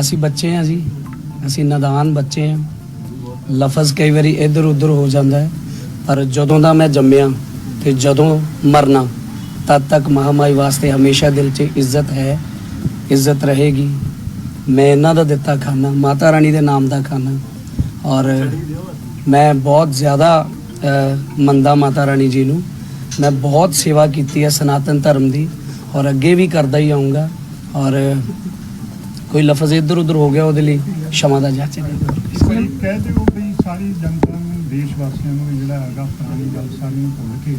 ਅਸੀਂ ਬੱਚੇ ਹਾਂ ਜੀ। ਅਸੀਂ ਨਦਾਨ ਬੱਚੇ ਹਾਂ। ਲਫ਼ਜ਼ ਕਈ ਵਾਰੀ ਇੱਧਰ ਉੱਧਰ ਹੋ ਜਾਂਦਾ ਹੈ। ਪਰ ਜਦੋਂ ਦਾ ਮੈਂ ਜੰਮਿਆ ਤੇ ਜਦੋਂ ਮਰਨਾ ਤਦ ਤੱਕ ਮਹਾਮਾਈ ਵਾਸਤੇ ਹਮੇਸ਼ਾ ਦਿਲ 'ਚ ਇੱਜ਼ਤ ਹੈ। ਇੱਜ਼ਤ ਰਹੇਗੀ। ਮੈਂ ਇਹਨਾਂ ਦਾ ਦਿੱਤਾ ਖਾਣਾ ਮਾਤਾ ਰਾਣੀ ਦੇ ਨਾਮ ਦਾ ਖਾਣਾ ਔਰ ਮੈਂ ਬਹੁਤ ਜ਼ਿਆਦਾ ਅ, ਮੰਨਦਾ ਮਾਤਾ ਰਾਣੀ ਜੀ ਨੂੰ। ਮੈਂ ਬਹੁਤ ਸੇਵਾ ਕੀਤੀ ਹੈ ਸਨਾਤਨ ਧਰਮ ਦੀ ਔਰ ਅੱਗੇ ਵੀ ਕਰਦਾ ਹੀ ਆਉਂਗਾ ਔਰ ਕੋਈ ਲਫ਼ਜ਼ ਇੱਧਰ ਉੱਧਰ ਹੋ ਗਿਆ ਉਹਦੇ ਲਈ ਸ਼ਮਾ ਦਾ ਜਾਚੇ ਇਸ ਵਾਰੀ ਕਹਿ ਦਿਓ ਵੀ ਸਾਰੀ ਜਨਤਾ ਨੂੰ ਦੇਸ਼ ਵਾਸੀਆਂ ਨੂੰ ਵੀ ਜਿਹੜਾ ਹੈਗਾ ਪੁਰਾਣੀ ਗੱਲ ਸਾਰੀ ਨੂੰ ਭੁੱਲ ਕੇ।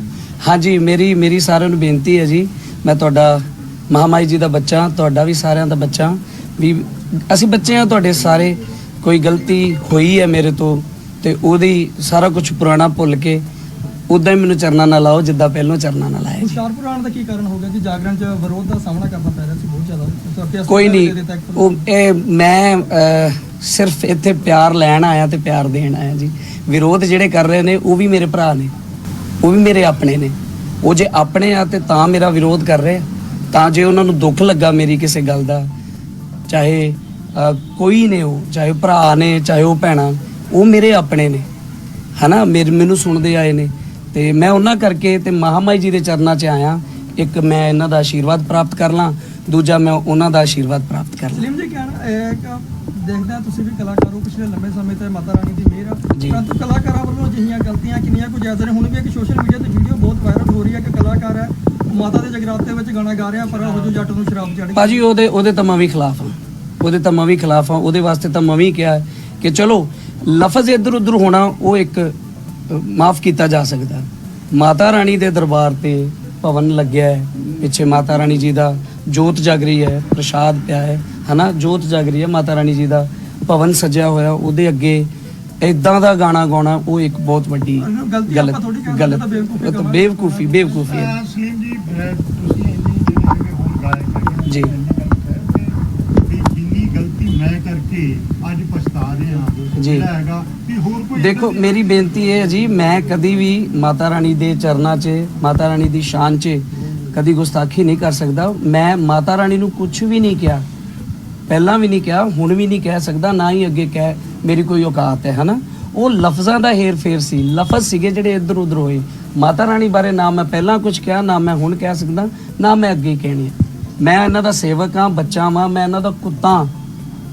ਹਾਂਜੀ ਮੇਰੀ ਮੇਰੀ ਸਾਰਿਆਂ ਨੂੰ ਬੇਨਤੀ ਹੈ ਜੀ ਮੈਂ ਤੁਹਾਡਾ ਮਹਾਮਾਈ ਜੀ ਦਾ ਬੱਚਾ ਤੁਹਾਡਾ ਵੀ ਸਾਰਿਆਂ ਦਾ ਬੱਚਾ ਵੀ ਅਸੀਂ ਬੱਚੇ ਆ ਤੁਹਾਡੇ ਸਾਰੇ ਕੋਈ ਗਲਤੀ ਹੋਈ ਹੈ ਮੇਰੇ ਤੋਂ ਤੇ ਉਹਦੀ ਸਾਰਾ ਕੁਝ ਪੁਰਾਣਾ ਭੁੱਲ ਕੇ ਉਦਾਂ ਹੀ ਮੈਨੂੰ ਚਰਨਾ ਨਾ ਲਾਓ ਜਿੱਦਾਂ ਪਹਿਲਾਂ ਚਰਨਾ ਨਾ ਲਾਇਆ ਜੀ। ਹੁਸ਼ਿਆਰਪੁਰ ਆਉਣ ਦਾ ਕੀ ਕਾਰਨ ਹੋ ਗਿਆ ਕਿ ਜਾਗਰਣ ਚ ਵਿਰੋਧ ਦਾ ਸਾਹਮਣਾ ਕਰਨਾ ਪੈ ਰਿਹਾ ਸੀ ਬਹੁਤ ਜ਼ਿਆਦਾ। ਕੋਈ ਨਹੀਂ। ਉਹ ਇਹ ਮੈਂ ਸਿਰਫ ਇੱਥੇ ਪਿਆਰ ਲੈਣ ਆਇਆ ਤੇ ਪਿਆਰ ਦੇਣ ਆਇਆ ਜੀ। ਵਿਰੋਧ ਜਿਹੜੇ ਕਰ ਰਹੇ ਨੇ ਉਹ ਵੀ ਮੇਰੇ ਭਰਾ ਨੇ। ਉਹ ਵੀ ਮੇਰੇ ਆਪਣੇ ਨੇ। ਉਹ ਜੇ ਆਪਣੇ ਆ ਤੇ ਤਾਂ ਮੇਰਾ ਵਿਰੋਧ ਕਰ ਰਹੇ। ਤਾਂ ਜੇ ਉਹਨਾਂ ਨੂੰ ਦੁੱਖ ਲੱਗਾ ਮੇਰੀ ਕਿਸੇ ਗੱਲ ਦਾ ਚਾਹੇ ਕੋਈ ਨੇ ਉਹ ਚਾਹੇ ਭਰਾ ਨੇ ਚਾਹੇ ਉਹ ਭੈਣਾ ਉਹ ਮੇਰੇ ਆਪਣੇ ਨੇ। ਹਨਾ? ਮੈਨੂੰ ਸੁਣਦੇ ਆਏ ਨੇ। ਤੇ ਮੈਂ ਉਹਨਾਂ ਕਰਕੇ ਤੇ ਮਹਾਮਾਈ ਜੀ ਦੇ ਚਰਨਾਂ 'ਚ ਆਇਆ। ਇੱਕ ਮੈਂ ਇਹਨਾਂ ਦਾ ਆਸ਼ੀਰਵਾਦ ਪ੍ਰਾਪਤ ਕਰ ਲਾਂ ਦੂਜਾ ਮੈਂ ਉਹਨਾਂ ਦਾ ਆਸ਼ੀਰਵਾਦ ਪ੍ਰਾਪਤ ਕਰ ਲਾਂ। ਸਲੀਮ ਜੀ ਕਹਿਣਾ ਇਹ ਹੈ ਕਿ ਦੇਖਦੇ ਤੁਸੀਂ ਵੀ ਕਲਾਕਾਰ ਹੋ ਪਿਛਲੇ ਲੰਬੇ ਸਮੇਂ ਤੋਂ ਮਾਤਾ ਰਾਣੀ ਦੀ ਮਿਹਰ। ਪਰੰਤੂ ਕਲਾਕਾਰਾਂ ਵੱਲੋਂ ਅਜਿਹੀਆਂ ਗਲਤੀਆਂ ਕਿੰਨੀਆਂ ਕੁ ਜ਼ਿਆਦਾ ਨੇ ਹੁਣ ਵੀ ਇੱਕ ਸੋਸ਼ਲ ਮੀਡੀਆ ਤੇ ਵੀਡੀਓ ਬਹੁਤ ਵਾਇਰਲ ਹੋ ਰਹੀ ਹੈ। ਕਿ ਕਲਾਕਾਰ ਹੈ ਮਾਤਾ ਦੇ ਜਗਰਾਤੇ ਵਿੱਚ ਗਾਣਾ ਗਾ ਰਿਹਾ ਪਰ ਹੋ। ਜੋ ਜੱਟ ਨੂੰ ਸ਼ਰਾਬ ਚੜ੍ਹ ਭਾਜੀ ਉਹਦੇ ਉਹਦੇ ਤਾਂ ਮੈਂ ਵੀ ਖਿਲਾਫ ਹਾਂ। ਉਹਦੇ ਤਾਂ ਮੈਂ ਵੀ ਖਿਲਾਫ ਹਾਂ। ਉਹਦੇ ਵਾਸਤੇ ਤਾਂ ਮੈਂ ਵੀ ਕਿਹਾ ਕਿ ਚਲੋ ਲਫ਼ਜ਼ ਇੱਧਰ ਉੱਧਰ ਹੋਣਾ ਉਹ ਇੱਕ ਮਾਫ ਕੀਤਾ ਜਾ ਸਕਦਾ। ਮਾਤਾ ਰਾਣੀ ਦੇ ਦਰਬਾਰ ਤੇ ਭਵਨ ਲੱਗਿਆ ਹੈ। ਪਿੱਛੇ ਮਾਤਾ ਰਾਣੀ ਜੀ ਦਾ ਜੋਤ ਜਗ ਰਹੀ ਹੈ ਪ੍ਰਸ਼ਾਦ ਪਿਆ ਹੈ ਹਨਾ? ਜੋਤ ਜਗ ਰਹੀ ਹੈ ਮਾਤਾ ਰਾਣੀ ਜੀ ਦਾ ਭਵਨ ਸਜਿਆ ਹੋਇਆ ਉਹਦੇ ਅੱਗੇ ਇਦਾਂ ਦਾ ਗਾਣਾ ਗਾਉਣਾ ਉਹ ਇੱਕ ਬਹੁਤ ਵੱਡੀ ਗਲਤੀ ਗਲਤ ਬੇਵਕੂਫੀ। ਬੇਵਕੂਫੀ ਹੈ। ਜੀ ਅਹ ਤੁਸੀਂ ਇੰਨੀ ਜਿਹੜੇ ਹੈਗੇ ਹੁਣ ਗਾਇਕ ਹੈਗੇ ਜੀ। ਇੰਨੀ ਗੱਲ ਕਹਿ ਕਿ ਵੀ ਜਿੰਨੀ ਗਲਤੀ ਮੈਂ ਕਰਕੇ ਅੱਜ ਪਛਤਾ ਰਿਹਾ ਜੀ। ਜਿਹੜਾ ਹੈਗਾ ਕਿ ਹੋਰ ਕੋਈ ਦੇਖੋ ਮੇਰੀ ਬੇਨਤੀ ਇਹ ਹੈ ਜੀ ਮੈਂ ਕਦੀ ਵੀ ਮਾਤਾ ਰਾਣੀ ਦੇ ਚਰਨਾਂ 'ਚ ਮਾਤਾ ਰਾਣੀ ਦੀ ਸ਼ਾਨ 'ਚ ਕਦੀ ਗੁਸਤਾਖੀ ਨਹੀਂ ਕਰ ਸਕਦਾ। ਮੈਂ ਮਾਤਾ ਰਾਣੀ ਨੂੰ ਕੁਝ ਵੀ ਨਹੀਂ ਕਿਹਾ ਪਹਿਲਾਂ ਵੀ ਨਹੀਂ ਕਿਹਾ ਹੁਣ ਵੀ ਨਹੀਂ ਕਹਿ ਸਕਦਾ ਨਾ ਹੀ ਅੱਗੇ ਕਹਿ ਮੇਰੀ ਕੋਈ ਔਕਾਤ ਹੈ ਹਨਾ? ਉਹ ਲਫ਼ਜ਼ਾਂ ਦਾ ਹੇਰ ਫੇਰ ਸੀ ਲਫ਼ਜ਼ ਸੀਗੇ ਜਿਹੜੇ ਇੱਧਰ ਉੱਧਰ ਹੋਏ। ਮਾਤਾ ਰਾਣੀ ਬਾਰੇ ਨਾ ਮੈਂ ਪਹਿਲਾਂ ਕੁਝ ਕਿਹਾ ਨਾ ਮੈਂ ਹੁਣ ਕਹਿ ਸਕਦਾ ਨਾ ਮੈਂ ਅੱਗੇ ਕਹਿਣੀ ਹੈ। ਮੈਂ ਇਹਨਾਂ ਦਾ ਸੇਵਕ ਹਾਂ ਬੱਚਾ ਵਾਂ ਮੈਂ ਇਹਨਾਂ ਦਾ ਕੁੱਤਾ ਹਾਂ।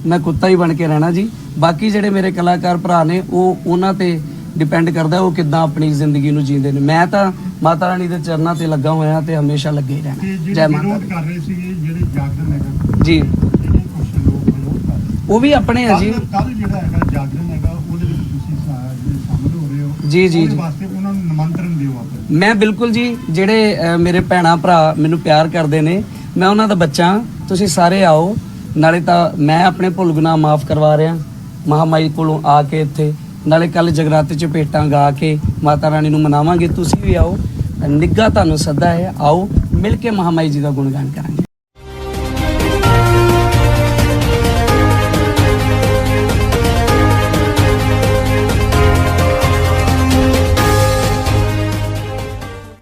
ਮੈਂ ਕੁੱਤਾ ਹੀ ਬਣ ਕੇ ਰਹਿਣਾ ਜੀ। ਬਾਕੀ ਜਿਹੜੇ ਮੇਰੇ ਕਲਾਕਾਰ ਭਰਾ ਨੇ ਉਹ ਉਹਨਾਂ ਤੇ ਡਿਪੈਂਡ ਕਰਦਾ ਉਹ ਕਿੱਦਾਂ ਆਪਣੀ ਜ਼ਿੰਦਗੀ ਨੂੰ ਜੀਂਦੇ ਨੇ। ਮੈਂ ਤਾਂ ਮਾਤਾ ਰਾਣੀ ਦੇ ਚਰਨਾਂ ਤੇ ਲੱਗਾ ਹੋਇਆ ਤੇ ਹਮੇਸ਼ਾ ਲੱਗੇ ਹੀ ਰਹਿਣਾ। ਜੈ ਮਾਤਾ। ਕਰ ਰਹੇ ਸੀਗੇ ਜਿਹੜੇ ਜਾਗਰਣ ਹੈਗਾ ਜੀ। ਉਹ ਵੀ ਆਪਣੇ ਆ ਜੀ। ਕੱਲ ਜਿਹੜਾ ਹੈਗਾ ਜਾਗਰਣ ਹੈਗਾ ਉਹਦੇ ਵਿੱਚ ਤੁਸੀਂ ਸਾ- ਸ਼ਾਮਲ ਹੋ ਰਹੇ ਹੋ ਜੀ, ਜੀ, ਜੀ। ਵਾਸਤੇ ਉਹਨਾਂ ਨੂੰ ਨਿਮੰਤਰਣ ਦਿਓ ਆਪਣੇ ਮੈਂ ਬਿਲਕੁਲ ਜੀ ਜਿਹੜੇ ਮੇਰੇ ਭੈਣਾ ਭਰਾ ਮੈਨੂੰ ਪਿਆਰ ਕਰਦੇ ਨੇ ਮੈਂ ਉਹਨਾਂ ਦਾ ਬੱਚਾ। ਤੁਸੀਂ ਸਾਰੇ ਆਓ। ਨਾਲੇ ਤਾਂ ਮੈਂ ਆਪਣੇ ਭੁੱਲ ਗੁਨਾਹ ਮਾਫ ਕਰਵਾ ਰਿਹਾ। ਮਹਾਮਾਈ ਕੋਲੋਂ ਆ ਕੇ ਇੱਥੇ, ਨਾਲੇ ਕੱਲ ਜਗਰਾਤੇ ਚ ਭੇਟਾਂ ਗਾ ਕੇ ਮਾਤਾ ਰਾਣੀ ਨੂੰ ਮਨਾਵਾਂਗੇ। ਤੁਸੀਂ ਵੀ ਆਓ, ਨਿੱਘਾ ਤੁਹਾਨੂੰ ਸੱਦਾ ਹੈ, ਆਓ, ਮਿਲ ਕੇ ਮਹਾਮਾਈ ਜੀ ਦਾ ਗੁਣਗਾਨ ਕਰਾਂਗੇ।